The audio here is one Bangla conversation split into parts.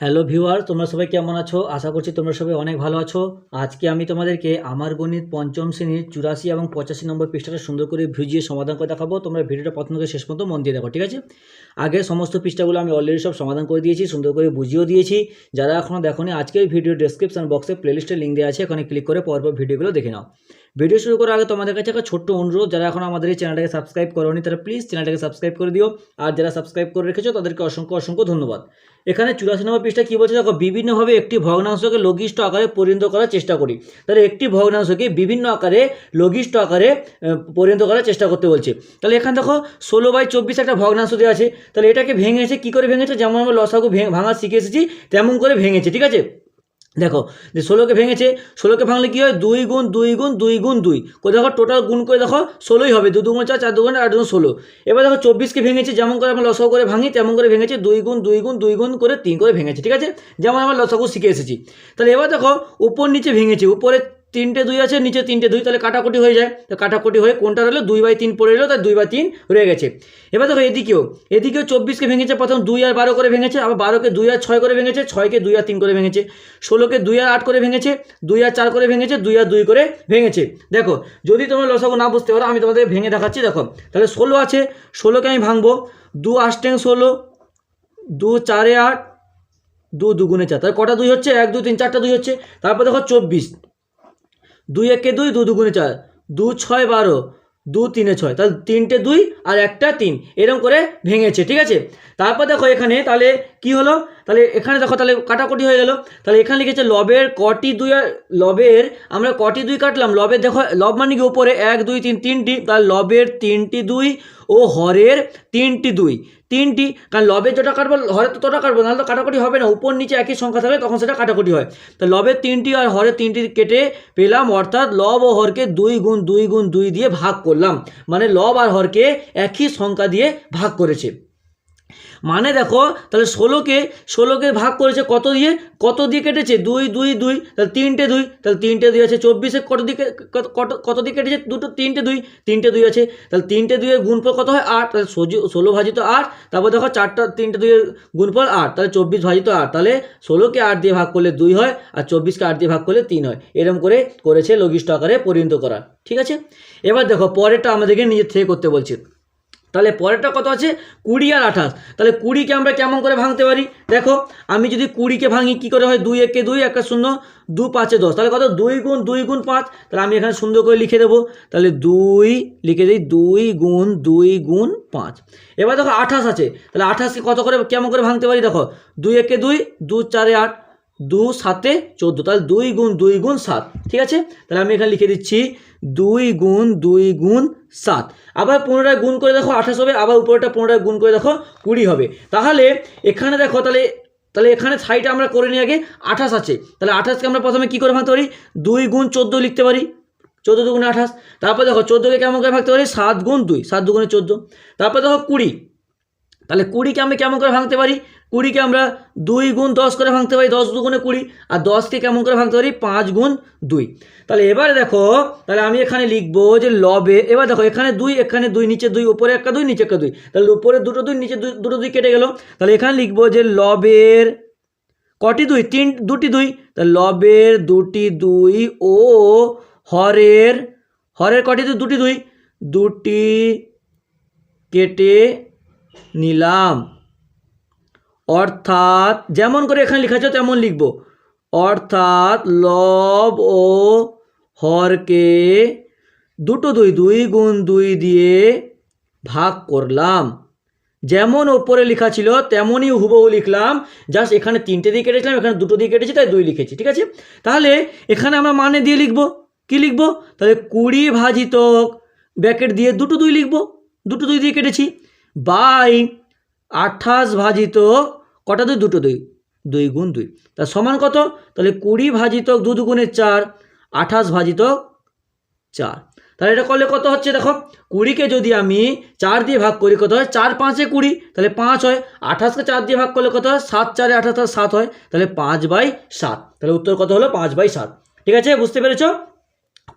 হ্যালো ভিউয়ার তোমরা সবাই কেমন আছো? আশা করছি তোমরা সবাই অনেক ভালো আছো। আজকে আমি তোমাদেরকে আমার গণিত পঞ্চম শ্রেণির চুরাশি এবং পঁচাশি নম্বর পৃষ্ঠাটা সুন্দর করে ভিজিয়ে সমাধান করে দেখাবো। তোমরা ভিডিওটা প্রথম থেকে শেষ পর্যন্ত মন দিয়ে দেখো, ঠিক আছে? আগে সমস্ত পৃষ্ঠাগুলো আমি অলরেডি সব সমাধান করে দিয়েছি, সুন্দর করে বুঝিয়েও দিয়েছি। যারা এখনও দেখোনি আজকের ভিডিও ডেসক্রিপশন বক্সে প্লেলিস্টের লিঙ্ক দেওয়া আছে, এখানে ক্লিক করে পরপর ভিডিওগুলো দেখে নাও। ভিডিও শুরু করার আগে তোমাদের কাছে একটা ছোট্ট অনুরোধ, যারা এখন আমাদের এই চ্যানেলটাকে সাবস্ক্রাইব করোনি, তারা প্লিজ চ্যানেলটাকে সাবস্ক্রাইব করে দিও। আর যারা সাবস্ক্রাইব করে রেখেছো, তাদেরকে অসংখ্য অসংখ্য ধন্যবাদ। এখানে চুরাশি নম্বর পৃষ্ঠা কী বলছে দেখো, বিভিন্নভাবে একটি ভগ্নাংশকে লঘিষ্ঠ আকারে পরিণত করার চেষ্টা করি। তাহলে একটি ভগ্নাংশকে বিভিন্ন আকারে লঘিষ্ঠ আকারে পরিণত করার চেষ্টা করতে বলছে। তাহলে এখানে দেখো, ষোলো বাই চব্বিশ একটা ভগ্নাংশ দেওয়া আছে। তাহলে এটাকে ভেঙেছে, কী করে ভেঙেছে? যেমন আমরা লসাগু ভেঙে ভাঙা শিখে এসেছি, তেমন করে ভেঙেছে, ঠিক আছে? দেখো, যে ষোলোকে ভেঙেছে, ষোলোকে ভাঙলে কী হয়? দুই গুণ দুই গুণ দুই গুণ, দুই। করে দেখো টোটাল গুণ করে দেখো, ষোলোই হবে। দু দুগুণ চার চার দুগুণ আট দুগুণ ষোলো। এবার দেখো, চব্বিশকে ভেঙেছে, যেমন করে আমরা লসাগু করে ভাঙি, তেমন করে ভেঙেছে, দুই গুণ দুই গুণ দুই গুণ করে তিন করে ভেঙেছে, ঠিক আছে? যেমন আমরা লসাগু শিখে এসেছি। তাহলে এবার দেখো, উপর নিচে ভেঙেছে, উপরে তিনটে দুই আছে, নিচে তিনটে দুই, তাহলে কাটাকুটি হয়ে যায়। তো কাটাকুটি হয়ে কোনটা রইল? দুই বাই তিন পড়ে এলো তাই দুই বাই তিন রয়ে গেছে। এবার দেখো এদিকেও এদিকেও চব্বিশকে ভেঙেছে, প্রথম দুই আর বারো করে ভেঙেছে, আবার বারোকে দুই আর ছয় করে ভেঙেছে, ছয়কে দুই আর তিন করে ভেঙেছে, ষোলোকে দুই আর আট করে ভেঙেছে, দুই আর চার করে ভেঙেছে, দুই আর দুই করে ভেঙেছে। দেখো, যদি তোমরা লসাগু না বুঝতে পারো, আমি তোমাদের ভেঙে দেখাচ্ছি, দেখো। তাহলে ষোলো আছে, ষোলোকে আমি ভাঙবো, দু আষ্টেং ষোলো, দু চারে আট, দু দুগুণে চার, তাহলে কটা দুই হচ্ছে? এক, দুই, তিন, চারটা দুই হচ্ছে। তারপর দেখো চব্বিশ দুই একে দুই, দু দুগুণে চার। দু ছয় বারো, দু তিনে ছয়। তাহলে তিনটে দুই আর একটা তিন। এরকম করে ভেঙেছে, ঠিক আছে? তারপর দেখো এখানে তাহলে কি হলো? তাহলে এখানে দেখো, তাহলে কাটাকুটি হয়ে গেল। তাহলে এখানে লিখেছে, লবের কটি দুই লবের, আমরা কটি দুই কাটলাম? লবের দেখো, লব মানে কি উপরে? এক, দুই, তিন, তিনটি। তাহলে লবের তিনটি দুই ও হরের তিনটি দুই। তিনটি, কারণ লবের যেটা কাটবো হরে তো তোটা কাটবো, নাহলে তো কাটাকুটি হবে না। উপর নিচে একই সংখ্যা থাকলে তখন সেটা কাটাকুটি হয়। তো লবের তিনটি আর হরের তিনটি কেটে পেলাম, অর্থাৎ লব ও হরকে দুই গুণ দুই গুণ, দুই দিয়ে ভাগ করলাম। মানে লব আর হরকে একই সংখ্যা দিয়ে ভাগ করেছে। মানে দেখো, তাহলে ষোলোকে ষোলোকে ভাগ করেছে কত দিয়ে? কত দিয়ে কেটেছে? দুই দুই দুই, তাহলে তিনটে দুই, তাহলে তিনটে দুই আছে চব্বিশে কত দিকে কত, কত- দিয়ে কেটেছে? দুটো, তিনটে দুই তিনটে দুই আছে, তাহলে তিনটে দুইয়ের গুণফল কত হয়? আট, তাহলে ষোলো ভাজিত আট, তারপর দেখো চারটা, তিনটে দুইয়ের গুণফল আট, তাহলে চব্বিশ ভাজিত আট, তাহলে ষোলোকে আট দিয়ে ভাগ করলে দুই হয়, আর চব্বিশকে আট দিয়ে ভাগ করলে তিন হয় এরকম করে করেছে লঘিষ্ঠ আকারে পরিণত করা, ঠিক আছে? এবার দেখো পরেরটা আমাদেরকে নিজের থেকে করতে বলছে। তাহলে পরেরটা কত আছে? কুড়ি আর আঠাশ। তাহলে কুড়িকে আমরা কেমন করে ভাঙতে পারি? দেখো, আমি যদি কুড়িকে ভাঙি, কী করে হয়? দুই একে দুই একটা শূন্য, দু পাঁচে দশ। তাহলে কত? দুই গুণ দুই গুণ পাঁচ। তাহলে আমি এখানে সুন্দর করে লিখে দেবো। তাহলে দুই, লিখে দিই, দুই গুণ দুই গুণ পাঁচ। এবার দেখো, আঠাশ আছে। তাহলে আঠাশকে কত করে, কেমন করে ভাঙতে পারি? দেখো, দুই একে দুই, দু চারে আট। দু সাতে চোদ্দ, তাহলে দুই গুণ দুই গুণ সাত, ঠিক আছে? তাহলে আমি এখানে লিখে দিচ্ছি দুই গুণ দুই গুণ সাত। আবার পুনরায় গুণ করে দেখো আঠাশ হবে, আবার উপরেটা পুনরায় গুণ করে দেখো কুড়ি হবে। তাহলে এখানে দেখো, তাহলে তাহলে এখানে সাইডে আমরা করে নিই আগে, আঠাশ আছে। তাহলে আঠাশকে আমরা প্রথমে কী করে ভাঙতে পারি? দুই গুণ চোদ্দ লিখতে পারি। চোদ্দ দুগুণে আঠাশ। তারপর দেখো, চোদ্দোকে কেমন করে ভাঙতে পারি? সাত গুণ দুই, সাত দুগুণে চোদ্দ। তারপর দেখো কুড়ি। তাহলে কুড়িকে আমি কেমন করে ভাঙতে পারি? কুড়িকে আমরা দুই গুণ দশ করে ভাঙতে পারি, দশ দুগুণে কুড়ি, আর দশকে কেমন করে ভাঙতে পারি? পাঁচ গুণ দুই। তাহলে এবারে দেখো, তাহলে আমি এখানে লিখব যে লবে, এবার দেখো, এখানে দুই এখানে দুই, নিচে দুই, উপরে একটা দুই, নিচে একটা দুই। তাহলে উপরে দুটো দুই, নিচে দুটো দুই কেটে গেল। তাহলে এখানে লিখব যে লবের কটি দুই? তিন, দুটি দুই। তাহলে লবের দুটি দুই ও হরের হরের কটি দুই? দুটি দুই। দুটি কেটে নিলাম। অর্থাৎ যেমন করে এখানে লেখা আছে তেমন লিখব। অর্থাৎ লব ও হরকে দুটো দুই দুই গুণ দুই দিয়ে ভাগ করলাম। যেমন ওপরে লেখা ছিল, তেমনই হুবহু লিখলাম। জাস্ট এখানে তিনটে দিয়ে কেটেছিলাম, এখানে দুটো দিয়ে কেটেছি, তাই দুই লিখেছি, ঠিক আছে? তাহলে এখানে আমরা মানে দিয়ে লিখব। কি লিখব? তাহলে কুড়ি ভাজিত ব্যাকেট দিয়ে দুটো দুই লিখব। দুটো দুই দিয়ে কেটেছি। বাই আঠাশ ভাজিত কটা দুই? দুটো দুই। দুই গুণ দুই। তা সমান কত? তাহলে কুড়ি ভাজিত দু দুগুণে চার, আঠাশ ভাজিত চার। তাহলে এটা করলে কত হচ্ছে দেখো? কুড়িকে যদি আমি চার দিয়ে ভাগ করি, কত হয়? চার পাঁচে কুড়ি। তাহলে পাঁচ হয়। আঠাশকে চার দিয়ে ভাগ করলে কত হয়? সাত চারে আঠাশ সাত হয়। তাহলে পাঁচ বাই সাত। তাহলে উত্তর কত হলো? পাঁচ বাই সাত। ঠিক আছে? বুঝতে পেরেছ?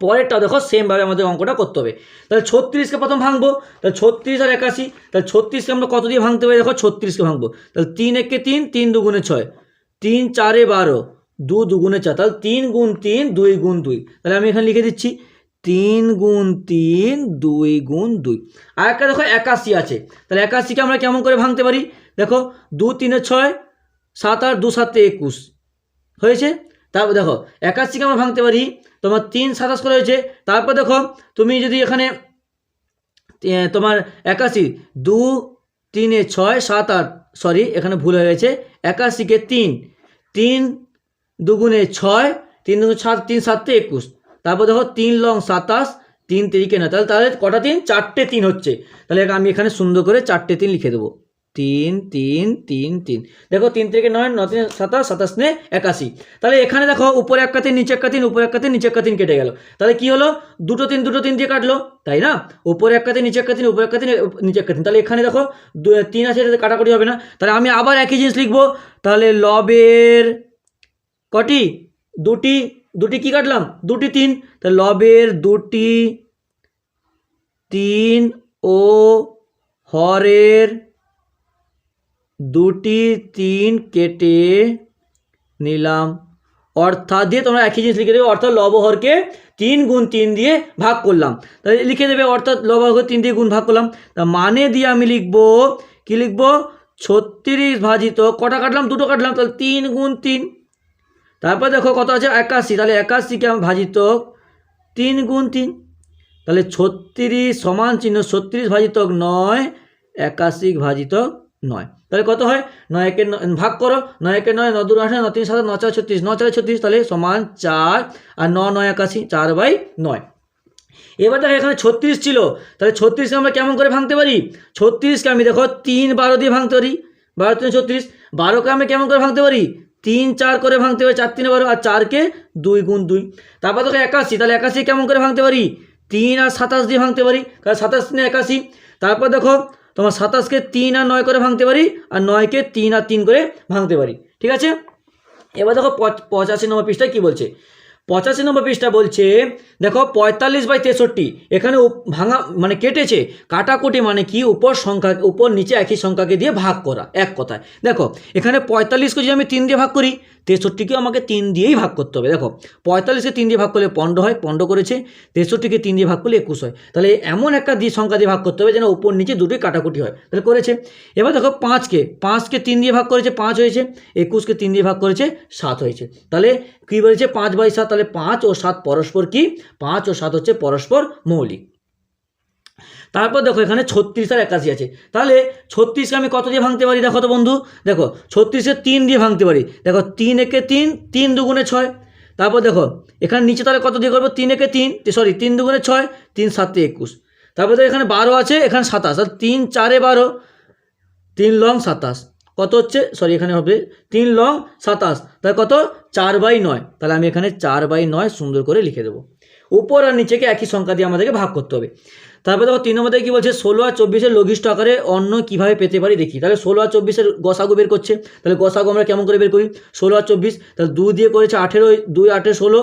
পরেরটা দেখো সেমভাবে আমাদের অঙ্কটা করতে হবে। তাহলে ছত্রিশকে প্রথম ভাঙবো, তাহলে ছত্রিশ আর একাশি, তাহলে ছত্রিশকে আমরা কত দিয়ে ভাঙতে পারি? দেখো ছত্রিশকে ভাঙবো। তাহলে তিন একে তিন তিন দুগুণে ছয়। তিন চারে বারো, দু দুগুণে চার। তাহলে তিন গুণ তিন, দুই গুণ দুই। তাহলে আমি এখানে লিখে দিচ্ছি, তিন গুণ তিন, দুই গুণ দুই। আর একটা দেখো একাশি আছে। তাহলে একাশিকে আমরা কেমন করে ভাঙতে পারি? দেখো দু তিনে ছয়, সাত আট দু সাতে একুশ। হয়েছে? তারপর দেখো একাশিকে আমরা ভাঙতে পারি, তোমার তিন সাতাশ করে হয়েছে। তারপর দেখো, তুমি যদি এখানে তোমার একাশি, দু, তিনে ছয়, সাত, আট সরি এখানে ভুল হয়ে গেছে। একাশিকে তিন তিন দুগুণে ছয়, তিন দুগুণে সাত, তিন সাতে একুশ। তারপর দেখো, তিন লং সাতাশ, তিন তিরিকে না তাহলে তাহলে কটা তিন? চারটে তিন হচ্ছে। তাহলে আমি এখানে সুন্দর করে চারটে তিন লিখে দেবো। তিন তিন তিন তিন। দেখো তিন থেকে নয়, ন, তিন, সাতাশ সাতাশ নে একাশি। তাহলে এখানে দেখো উপরে এক তিন নিচে এক তিন উপরে একটা তিন নিচে একটা তিন কেটে গেল। তাহলে কি হলো? দুটো তিন দুটো তিন দিয়ে কাটলো, তাই না? উপরে একটা তিন নিচে এক তিন উপরে একটা তিন নিচে এক তিন তাহলে এখানে দেখো তিন আছে, এটাতে কাটাকুটি হবে না। তাহলে আমি আবার একই জিনিস লিখব। তাহলে লবের কটি? দুটি। দুটি কি কাটলাম? দুটি তিন। তাহলে লবের দুটি তিন ও হরের দুটি তিন কেটে নিলাম। অর্থাৎ দিয়ে তোমরা একই জিনিস লিখে দেবে, অর্থাৎ লবহরকে তিন গুণ তিন দিয়ে ভাগ করলাম। তাহলে লিখে দেবে, অর্থাৎ লবহরকে তিন দিয়ে গুণ ভাগ করলাম। তা মানে দিয়ে আমি লিখব, কি লিখব? ছত্রিশ ভাজিত, কটা কাটলাম? দুটো কাটলাম, তাহলে তিন গুণ তিন। তারপর দেখো কত আছে? একাশি। তাহলে একাশিকে আমি ভাজিত, তিন গুণ তিন। তাহলে ছত্রিশ সমান চিহ্ন, ছত্রিশ ভাজিতক নয়, একাশি ভাজিতক নয়। তাহলে কত হয়? নয় একে ভাগ করো। নয় একে নয়, ন দু আঠারো ন তিন সাত, ন চার ছত্রিশ। ন চার ছত্রিশ, তাহলে সমান চার। আর ন নয় একাশি, চার বাই নয়। এবার দেখো এখানে ছত্রিশ ছিল। তাহলে ছত্রিশকে আমরা কেমন করে ভাঙতে পারি? ছত্রিশকে আমি দেখো তিন বারো দিয়ে ভাঙতে পারি। বারো তিন ছত্রিশ। বারোকে আমি কেমন করে ভাঙতে পারি? তিন চার করে ভাঙতে পারি, চার তিনে বারো। আর চারকে দুই গুণ দুই। তারপর দেখো একাশি। তাহলে একাশি কেমন করে ভাঙতে পারি? তিন আর সাতাশ দিয়ে ভাঙতে পারি। কারণ সাতাশ তিনে একাশি। তারপর দেখো তোমার সাতাশকে তিন আর নয় করে ভাঙতে পারি, আর নয়কে তিন আর তিন করে ভাঙতে পারি। ঠিক আছে? এবার দেখো পঁচ- পঁচাশি নম্বর পৃষ্ঠায় কী বলছে? পঁচাশি নম্বর পৃষ্ঠা বলছে, দেখো, পঁয়তাল্লিশ বাই তেষট্টি, এখানে ভাঙা মানে কেটেছে, কাটাকুটি মানে কি? উপর সংখ্যা, উপর নিচে একই সংখ্যাকে দিয়ে ভাগ করা, এক কথায়। দেখো, এখানে পঁয়তাল্লিশকে যদি আমি তিন দিয়ে ভাগ করি, তেষট্টিকেও আমাকে তিন দিয়েই ভাগ করতে হবে। দেখো, পঁয়তাল্লিশকে তিন দিয়ে ভাগ করলে পনেরো হয় পনেরো করেছে, তেষট্টিকে তিন দিয়ে ভাগ করলে একুশ হয়। তাহলে এমন একটা দিয়ে সংখ্যা দিয়ে ভাগ করতে হবে যেন উপর নিচে দুটোই কাটাকুটি হয়। তাহলে করেছে। এবার দেখো, পাঁচকে পাঁচকে তিন দিয়ে ভাগ করেছে, পাঁচ হয়েছে, একুশকে তিন দিয়ে ভাগ করেছে, সাত হয়েছে। তাহলে কী বলেছে? পাঁচ বাই সাত তাহলে পাঁচ ও সাত পরস্পর কি? পাঁচ ও সাত হচ্ছে পরস্পর মৌলিক। তারপর দেখো এখানে ছত্রিশ আর একাশি আছে। তাহলে ছত্রিশকে আমি কত দিয়ে ভাঙতে পারি? দেখো তো বন্ধু, দেখো ছত্রিশে তিন দিয়ে ভাঙতে পারি। দেখো তিন একে তিন তিন দুগুণে ছয়। তারপর দেখো এখানে নিচে তাহলে কত দিয়ে করব? তিন একে তিন সরি তিন দুগুণে ছয়, তিন সাতে একুশ। তারপর দেখো এখানে বারো আছে, এখানে সাতাশ। আর তিন চারে বারো, তিন লং সাতাশ। কত হচ্ছে? সরি এখানে হবে তিন লং সাতাশ। তাহলে কত? চার বাই নয়। তাহলে আমি এখানে চার বাই নয় সুন্দর করে লিখে দেবো। উপর আর নিচেকে একই সংখ্যা দিয়ে আমাদেরকে ভাগ করতে হবে। তারপরে দেখো তিন নম্বরে কী বলছে? ষোলো আর চব্বিশের লঘিষ্ঠ আকারে অন্য কীভাবে পেতে পারি দেখি। তাহলে ষোলো আর চব্বিশের গসাগু বের করছে। তাহলে গসাগু আমরা কেমন করে বের করি? ষোলো আর চব্বিশ, তাহলে দু দিয়ে করেছে আঠেরো দুই আঠেরো ষোলো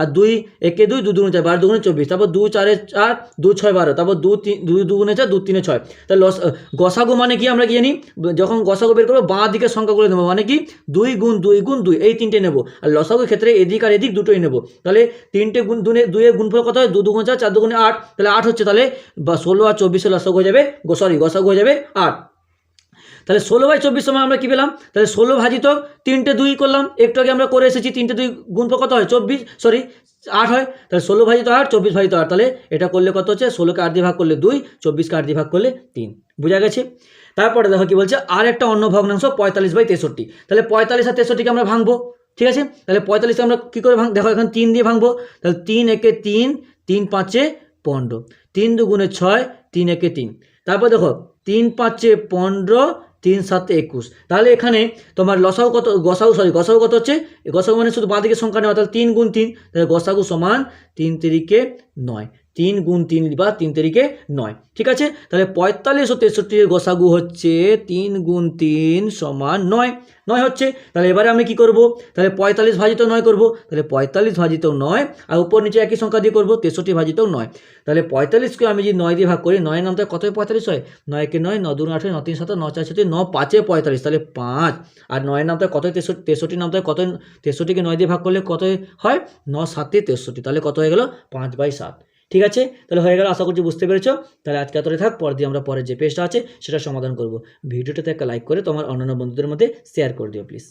আর দুই, একে দুই দু দুগুণে চার, বারো দুগুণে চব্বিশ, তারপর দু চারে চার দু ছয় বারো, তারপর দু তিন, দুই দুগুণে চার দু তিনে ছয়। তাহলে লস গসাগু মানে কি আমরা কি জানি? যখন গসাগু বের করব, বাঁ দিকের সংখ্যাগুলো নেব মানে কি? দুই গুণ দুই গুণ, দুই, এই তিনটে নেব। আর লসাগুর ক্ষেত্রে এদিক আর এদিক দুটোই নেব। তাহলে তিনটে গুণ, দুনে, দুইয়ের গুণফল কত হয়? দু দুগুণ চার চার দুগুণে আট, তাহলে আট হচ্ছে, তাহলে বা ষোলো আর চব্বিশে লসাগু হয়ে যাবে সরি গসাগু হয়ে যাবে আট। তাহলে ষোলো বাই চব্বিশ সময় আমরা কী পেলাম? তাহলে ষোলো ভাজিত তিনটে দুই করলাম। একটু আগে আমরা করে এসেছি, তিনটে দুই গুণফল কত হয়? চব্বিশ সরি আট হয়। তাহলে ষোলো ভাজিত আট, চব্বিশ ভাজিত আট। তাহলে এটা করলে কত হচ্ছে? ষোলোকে আট দিয়ে ভাগ করলে দুই, চব্বিশকে আট দিয়ে ভাগ করলে তিন। বোঝা গেছে? তারপরে দেখো কি বলছে আর একটা অন্য ভগ্নাংশ পঁয়তাল্লিশ বাই তেষট্টি। তাহলে পঁয়তাল্লিশ আর তেষট্টিকে আমরা ভাঙবো, ঠিক আছে? তাহলে পঁয়তাল্লিশকে আমরা কী করে ভাঙ, দেখো এখন তিন দিয়ে ভাঙবো। তাহলে তিন একে তিন তিন পাঁচে পনেরো। তিন দুগুণে ছয়, তিন একে তিন। তারপর দেখো, তিন পাঁচে পনেরো তিন সাত একুশ। তাহলে এখানে তোমার লসাও কত? গসাউ সরি গসাউ কত হচ্ছে? গসাউ মানে শুধু বাঁদিকে সংখ্যা নেওয়া তাহলে তিন গুণ তিন, তাহলে গসাগু সমান তিন তিরিকে নয়। তিন গুণ তিন বা তিন তারিখে নয়। ঠিক আছে? তাহলে পঁয়তাল্লিশ ও তেষট্টির গোসাগু হচ্ছে তিন গুণ তিন সমান নয়। নয় হচ্ছে? তাহলে এবারে আমি কি করব? তাহলে পঁয়তাল্লিশ ভাজিত নয় করব। তাহলে পঁয়তাল্লিশ ভাজিত নয় আর উপর নিচে একই সংখ্যা দিয়ে করব, তেষট্টি ভাজিতও নয়। তাহলে পঁয়তাল্লিশকে আমি যদি নয় দিয়ে ভাগ করি, নয়ের নামটা কত পঁয়তাল্লিশ হয়? নয়কে নয়, ন দুন আঠেরো, ন তিন সাত, ন চার সাথে ন পাঁচে পঁয়তাল্লিশ। তাহলে পাঁচ। আর নয়ের নামটা কত তেষট্টি, তেষট্টির নামটা কত তেষট্টিকে নয় দিয়ে ভাগ করলে কত হয়? ন সাতে তেষট্টি। তাহলে কত হয়ে গেল? পাঁচ বাই সাত। ঠিক আছে? তাহলে হয়ে গেল, আশা করছি বুঝতে পেরেছ। তাহলে আজকে এতটাই থাক পর দিয়ে আমরা পরের যে পেজটা আছে, সেটা সমাধান করব। ভিডিওটাতে একটা লাইক করে তোমার অন্যান্য বন্ধুদের মধ্যে শেয়ার করে দিও প্লিজ